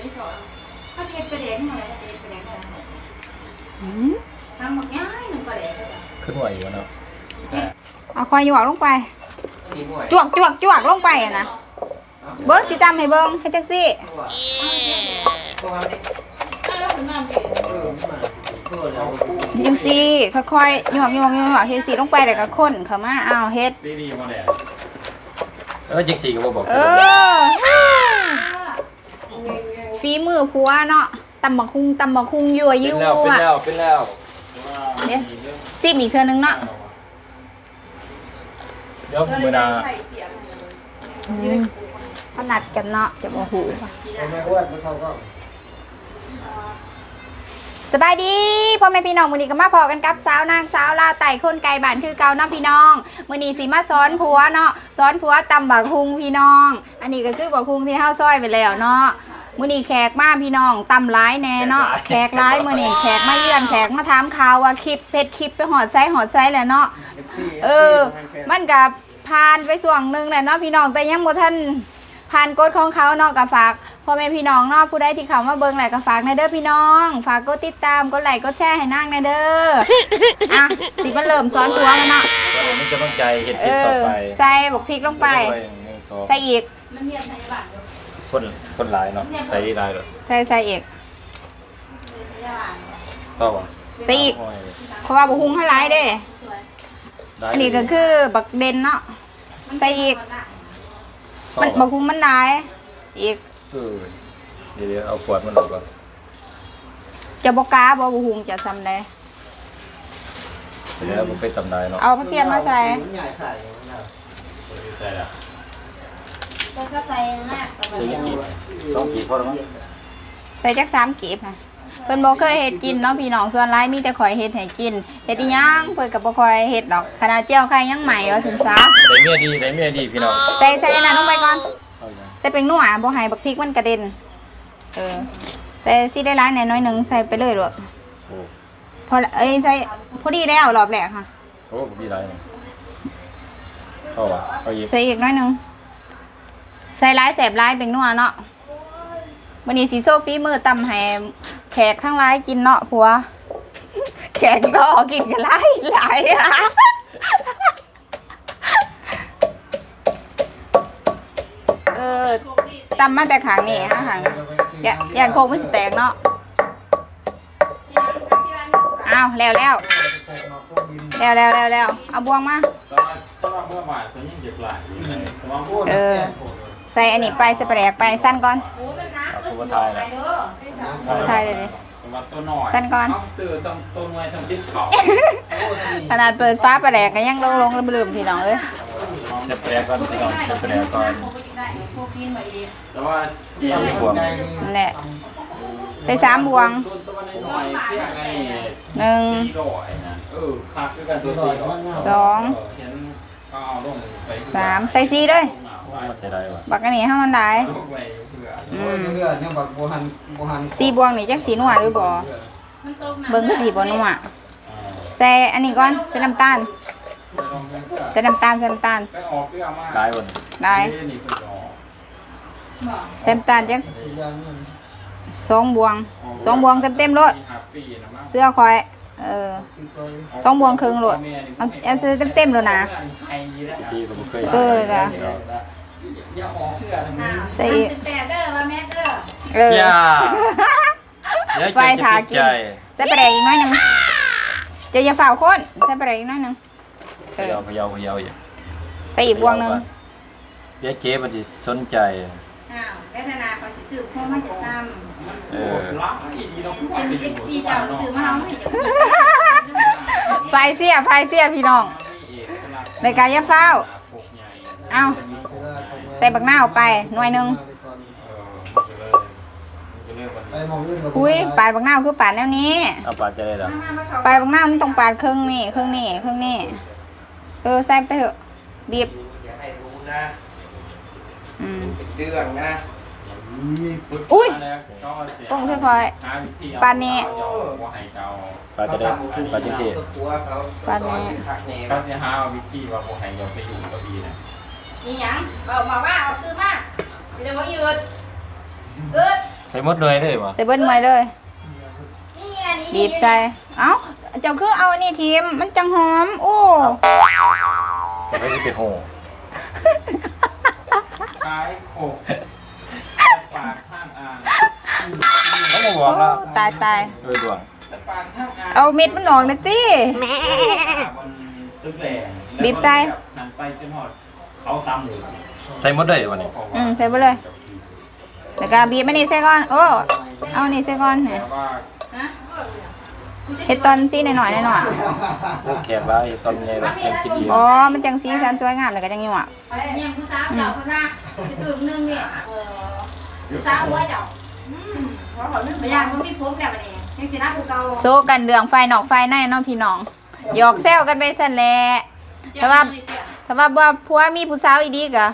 เลยก่อนถ้าเทไปแดงหน่อยถ้าเทไปแดงหน่อยอืมทำหมดง่ายหนึ่งก็แดงก็ได้ขึ้นไหวอยู่เนาะเอาควายหยวกลงไปจวกจวกจวกลงไปอะนะเบิ้งสิตามให้เบิ้งให้จักซี่แล้วถึงน้ำเผ็ดจังซี่ค่อยๆหยวกหยวกหยวกเฮ็ดสีลงไปแล้วก็ข้นเข้ามาอ้าวเฮ็ดดีดีมาแดดเออจิกซี่ก็บ่บอกเออ ฝีมือผัวเนาะตำบักคุงตำบักคุงยั่วเป็นยั่แล้วเป็นแล้วเป็นแล้วเดี๋ยจิ้มอีกเทื่อนึงเนาะเดี๋ยวมื้อหน้าไข่เปียกถนัดกันเนาะจะบ่หูสบายดีพ่อแม่พี่น้องมื้อนี้ก็มาพอกันกับสาวนางสาวลาไต่คนไกลบ้านคือเก่าเนาะพี่น้องมื้อนี้สิมาสอนผัวเนาะสอนผัวตำบักคุงพี่น้อง อันนี้ก็คือบักคุงที่เฮาซอยไปแล้วเนาะ มื้อนี้แขกมาพี่น้องตำร้ายแน่เนาะแขกร้ายมื้อนี้แขกมาเยือนแขกมาถามข่าวว่าคลิปเพชรคลิปไปหอดไซหอดไซแหละเนาะเออ มันกับผ่านไปส่วงหนึ่งแหละเนาะพี่น้องแต่ยังบ่ท่านผ่านกฎของเขาเนาะกับฝากพ่อแม่พี่น้องเนาะผู้ใดที่เขามาเบิ่งแหละก็ฝากในเด้อพี่น้อง ฝากกดติดตามกดไลค์กดแชร์ให้นางในเด้ออะสิมันเริ่มซ้อนตัวแล้วเนาะก็มีกำลังใจเฮ็ดคเอลิปต่ออไปใส่บักพริกลงไปหนึ่งสองใส่อีกมันเนียนในบ้าน คนคนหลายเนาะใส่ดีหลายเลยใส่ใส่อีกต่อบ่ใส่อีก เพราะว่าบักฮุงให้หลายเด้ได้ อันนี้ก็คือบักเด่นเนาะใส่อีกต่อมันบ่บักฮุงมันหลาย อีกเออเดี๋ยวๆเอาขวดมันออกก่อนจะบ่กล้าบ่บักฮุงจะซ้ำได้เดี๋ยวมันไปตำนายเนาะเอาผักเทียมมาใส่ ใส่ละแล้วก็ใส่หน้าใส่กี่สองกี่พอแล้วมั้งใส่จักสามกีบค่ะเพิ่นบ่เคยเฮ็ดกินเนาะพี่น้องส่วนหลายมีแต่ข่อยเฮ็ดให้กินเฮ็ดอีหยังเพิ่นก็บ่ค่อยเฮ็ดดอกขนาดเจียวไข่ยังใหม่ว่าซั่นซะได้เมียดีได้เมียดีพี่น้องใส่ใส่อันนั้นลงไปก่อนเอาอย่างใส่เป็นนัวบ่ให้บักพริกมันกระเด็นเออใส่สิได้หลายแหน่น้อยหนึงใส่ไปเลยโลดโอ้พอละเอ้ยใส่พอดีแล้วรอบแรกค่ะโหมีหลายเนาะเข้าว่ะเอาอีกใส่อีกน้อยหนึง ใส่หลายแสบหลายเป็นนัวเนาะวันนี้สิโซฟีมือตำให้แขกทั้งหลายกินเนาะผัว แขกรอกินกันหลายหลายอะเออตำมาแต่ขางนี่ฮะขางอย่าอย่าโคกไม่สแตกเนาะอ้าวแล้วแล้วแล้วแล้วแล้วแล้วเอาบวงมาตอนตอนเมื่อวานเขายังเจ็บหลายอ ยู่เลยสมองพูดเออใส่อันนี้ไปใส่ปลาแดกไปสั้นก่อนโอ้เป็นน้ำเอาตัวทายนะทายเลยดิสมองตัวน้อยสั้นก่อนเอาซื้อซ้ำตัวน้อยซ้ำติดเขาขนาดเปิดฟ้าปลาแดกก็ยังลงลงลืมๆพี่น้องเอ้ยเจ็บแผลก่อนพี่น้องเจ็บแผลก่อนโคกินมาดีแต่ว่าที่ไม่ห่วงนั่นแหละใส่สามบวงตัวน้อยๆเพียงไงหนึ่งสี่ดอยนะเออคักด้วยกันตัวสี่ดอยสองเห็นเขาเอาลงไปสามใส่สี่ด้วย มาใส่ได้วะบักอันนี้ให้มันได้ลงไปเพื่ออืโอ้ยมเรื่อยๆเนี่ยบักบัวหันบัวหันสี่บวงนี่จักสีนัวหรือบ่มันตกน้ำเบิ่งคือสีบ่นัวใส่อันนี้ก่อนใส่น้ำตาลใส่น้ำตาลใส่น้ำตาลไปออกเพื่อมาได้บนได้นี่เพิ่นออกใส่น้ำตาลจักอีกอย่างหนึ่งสองบวงสองบวงเต็มๆรถห้าปีนะมั้งเสื้อคอยเออที่เคยสองบวงครึ่งโหลดเอาเอาใส่เต็มๆเลยนะปีก็บ่เคยเออเลยค่ะ อย่าออกเพื่อทำไมใส่อีกแปดเด้อว่าแม่เด้อเอออย่าอย่าไฟถากินใจใส่ปลาแดกอีกน้อยหนึงจะอย่าฝ่าวคนใส่ปลาแดกอีกน้อยหนึงพยาวพยาวพยาวอย่าใส่อีกบวงหนึงเดี๋ยวเจ๊มันจะสนใจ อ้าวได้ธนาเขาสิซื้อพ่อมาจากตามเออเป็นเอ็กซีเจ้าซื้อมาเอาให้จากไฟเสียไฟเสียพี่น้อง ในการอย่าฝ้าวเอา ใส่บักหน้าวไปหน่วยหนึงไปมองอื่นกับอุ้ยปาดบักหน้าวคือปาดแนวนี้ เอาปลาจะได้หรอปาดบักหน้าวมันต้องปาดครึ่งนี่ครึ่งนี่ครึ่งนี่เออใส่ไปเถอะบีบอย่าให้รู้นะอืมเป็นเรื่องนะอุ้ยปุ้งค่อยปลานี่ปลาจะได้ปลาจังซี่ตัวเขาปลาแน่พักแน่เขาสิหาวิธีว่าบ่ให้ยอมไปอยู่กับพี่นะ นี่หยังบอกมาว่าเอาซื้อมาจะบอกหยุดเกิดใส่หมดเลยได้ปะใส่เบิ้ลมวยเลยนี่อันนี้บีบใส่เอ้าเจ้าคือเอาอันนี้ทีมมันจังหอม โอ้ไม่ได้ไปโหขายโขกปากข้างอ่างเขามาบอกละตายตายโดยด่วนแต่ปากข้างอ่างเอาเม็ดมันออกเลยติมันตึกแหลงบีบใส่หันไปจนหอด เขาซ้ำเลยใส่หมดเลยวันนี้อืมใส่ไปเลยแล้วก็บีบมันนี่ใส่ก่อน โอ้ เอาอันนี่ใส่ก่อนเนี่ยแต่ว่าฮะเฮ็ดตอนสีหน่อยๆหน่อยพวกแขกร้ายตอนใหญ่แบบกินดีๆอ๋อ มันจังสีสันสวยงามแล้วก็จังยั่วไปเสียงผู้สาวเจ้าเขาซะไปตื่นนึงเนี่ยเออผู้สาวหัวเจ้าอืมเพราะเขานึกไปอย่างมันมีพบแล้วบัดนี้ยังสินะผู้เก่าโซกันเรื่องไฟนอกไฟในเนาะพี่น้องหยอกแซวกันไปสั่นแหละแต่ว่า ถ้าว่าบ่ผัวมีผู้สาวอีดีก็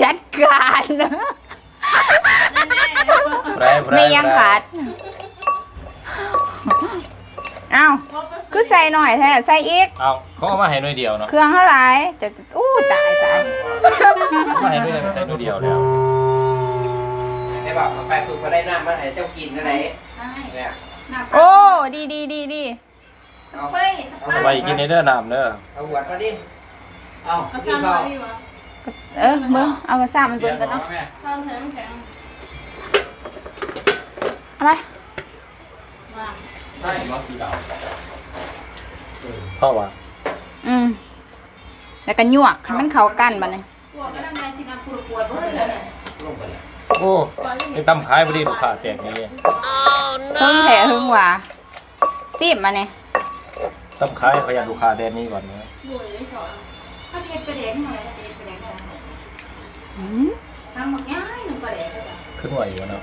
จัดการไรไรไม่ยังขาดเอ้าคือใส่หน่อยแท้ใส่อีก เอาเขาเอามาให้หน่อยเดียวเนาะเครื่องเท่าไหร่จะจะอู้ตายตายเอามาให้หน่อยเดียวใส่หน่อยเดียวแล้วไอ้บอกเอาไปฝึกมาได้น้ำมาให้เจ้ากินอะไรได้เนี่ยหน้าโอ้ดีดีดีดี เอาเฮ้ยสเอาไปกินในเด้อน้ำเด้อเอาหัวมาดิ เอาก็พี่ซ้ำเบามาดีวะเออเบิ่งเอากระซ่ามันเบียเบิ่งร์กันบอเนาะกแม่ข้าวแข็งแข็งเอาไปมาใช่บอสสีดาวพ่อว่าอืมแล้วก็ยวกให้มันเข้ากันบัดนี้พวกก็ทำงานสินะปวดปวดเบิ่งเลยเนี่ยลงไปเลยโอ้ไอ้ตั้มขายพอดีลูกค้าแตกนี่เพิ่งแถหึงหว่าซีบมาเนี่ย ตั้มขายพยายามลูกค้าแดนนี้ก่อนนะรวยเลยขาเขาเรียนไปเด็กหน่อยเขาเรียนไปเด็กหน่อยทำหมดง่ายหนึ่งไปเด็กเลยขึ้นไหวอยู่เนาะ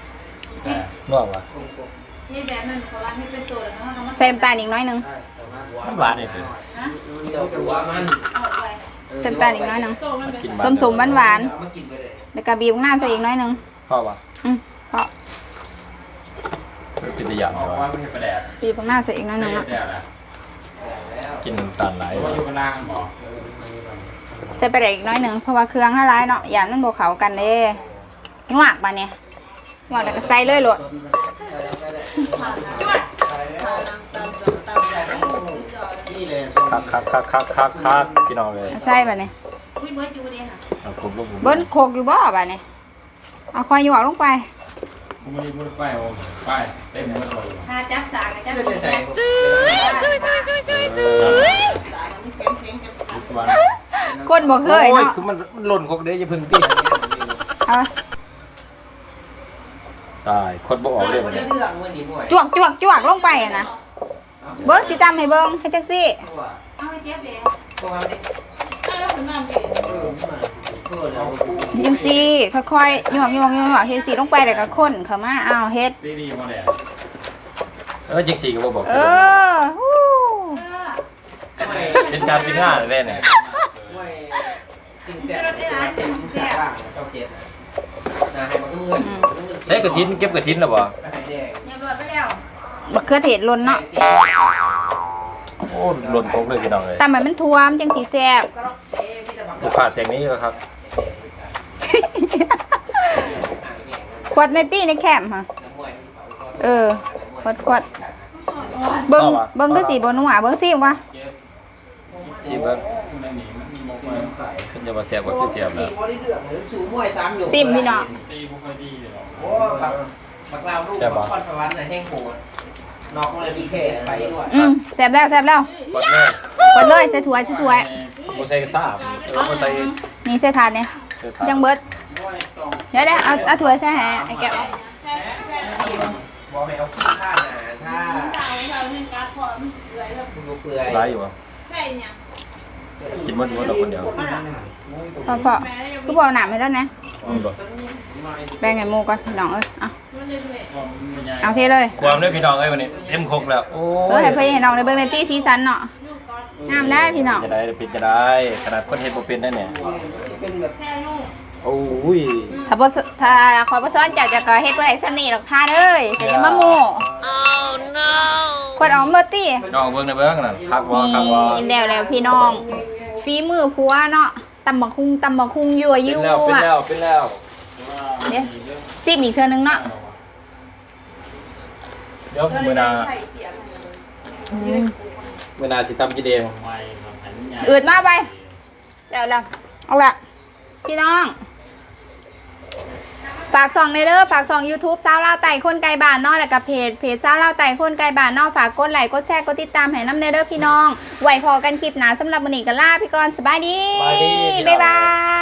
นวดวะเฮ็ดแบบนั้นขาว่าให้เป็นตัวแล้วเขาทำมาใส่น้ำตาลอีกน้อยหนึงได้แต่ว่ามันหวานเลยคือฮะเดี๋ยวหัวมันเอาไปใส่น้ำตาลอีกน้อยหนึงสมสมหวานหวานมากินไปเลยแล้วก็บีบหน้าใส่อีกน้อยหนึงพ่อว่าอืมเพราะเป็นตัวอย่างออกเลยไม่ใช่ประบีบหน้าใส่อีกน้อยหนึงไม่ะ กินน้ำตาลไหลเพราะว่าอยู่กันนางกันบอกใส่ไปได้อีกน้อยหนึงเพราะว่าเครื่องห้าร้ายเนาะอย่ามันบ่เข้ากันเด้ยวกมาเนี่ยยวกแล้วก็ใส่เลยโลดนี่เลยคักคักคักคักคักคักพี่น้องเลยใส่บัดนี้อุ้ยเบิร์ดอยู่เดียค่ะเอากลุ่มลูกเบิ้นโคกอยู่บ่บัดนี้เอาคอยยวกลงไปกูไม่ได้พูดไปโอ้ไปเต็มหมดเลยถ้าจับสากจับเพื่อสีจ คนบ่เคยโอ้ยเนาะคือมันมันหล่นคกเด้อย่าเพึ่งตีเอาตายคนบ่ออกเลยมัวันนจะนี้เรื่องมันดีบ่อยจวกจวกจวกลงไปอะนะเบิ้งสิตำให้เบิ้งให้จังซี่เอาไปเจ็บเด็กพวกมันดิเออมาเพื่อแล้วจังซี่ค่อยๆยวกยวกยวกเฮ็ดสีลงไปแล้วก็คนเข้ามาอ้าวเฮ็ด ดีดีมาแดดเออจิกซี่ก็บ่บอกเออฮู้เออเป็นการเป็นงานเลยเนี่ยไม่กินแซ่บแซ่บเจ้าเจ็ดนะให้มันเงินใช้กระถินเก็บกระถินหรอบ่ไปให้แดงเรียบร้อยไปแล้วบักเขือเทศล้นเนาะโอ้หล่นคกเลยพี่น้องเลยแตำให้มันท่วมจังสิแซ่บลูกค้าแตกนี้ก็ครับขวดในตี้ในแคมป์ค่ะเออขวดขวดเบิ่งเบิ่งคือสิบ่นัวเบิ่งซิว่าเจ็บชิมเบิ่ง ขึ้นจะมาแซ่บกว่าคือแซ่บแล้วบ่ได้เรื่องหรือสูมวยซ้ำอยู่ซิมพี่น้องตีบุคอยดีเลยหรอโอ้บักบักลาวลูกบักคอนสวรรค์น่ะแห้งโหดนอกมันเลยมีแค่ไปด้วยอืมแซ่บแล้วแซ่บแล้วกดเลยกดเลยใส่ถ้วยใส่ถ้วยบ่ใส่ซ่าเออบ่ใส่นี่ใส่ถาดเนี่ยเสื้อผ้ายังเบิดด้วยตรงเดี๋ยวได้เอาเอาถ้วยใส่ให้ไอ้แก้วบอกให้เอาขี้ข้าน่ะถ้าคุณดูเปื่อยร้ายอยู่บ่ กินหมดหมดดอกคนเดียวพอพอคือบ่เอาน้ำให้แล้วนะอืมบ่แบ่งให้หมูก่อนพี่น้องเอ้ยเอาความมันใหญ่เอาเทเลยความเด้อพี่น้องเอ้ยวันนี้เต็มคกแล้วโอ้เออยให้เพื่อนให้น้องได้เบิ่งในตี้สีสันเนาะงามได้พี่น้องจะได้เป็นจะได้ขนาดคนเฮ็ดบ่เป็นได้เนี่ยเป็นแบบโอ้ย ถ้าบ่สถ้าขอยบ่ซ้อนจัดจะก็เฮ็ดบ่ได้ซ้ำนี่หรอกท่าเอ้ยแต่อย่ามาโม่ค วดเอาเมื่อตี้น้องเบิ่งในเบิ่งนั่นคักบ่นี่คักบ่แล้วแล้วพี่น้องฝีมือผัวเนาะตำบักคุงตำบักคุงยั่วเป็นยั่วแล้วเป็นแล้วเป็นแล้วเดี๋ยวจิ้มอีกเทื่อนึงเนาะเดี๋ยวเวลาเวลาสิตำกินเองไม่มาหันใหญ่อืดมากไปแล้วแล้วเอาละพี่น้อง ฝากส่องในเด้อฝากส่อง YouTube สาวลาวไต่คนไกลบ้านเนอกแล้วก็เพจเพจสาวลาวไต่คนไกลบ้านเนอกฝากกดไลค์กดแชร์กดติดตามให้น้ำในเด้อพี่น้อง ไว้พอกันคลิปหนาสำหรับวันนี้ก็ลาพี่กรณ์สบายดี สบายดีพี่น้อง บ๊ายบาย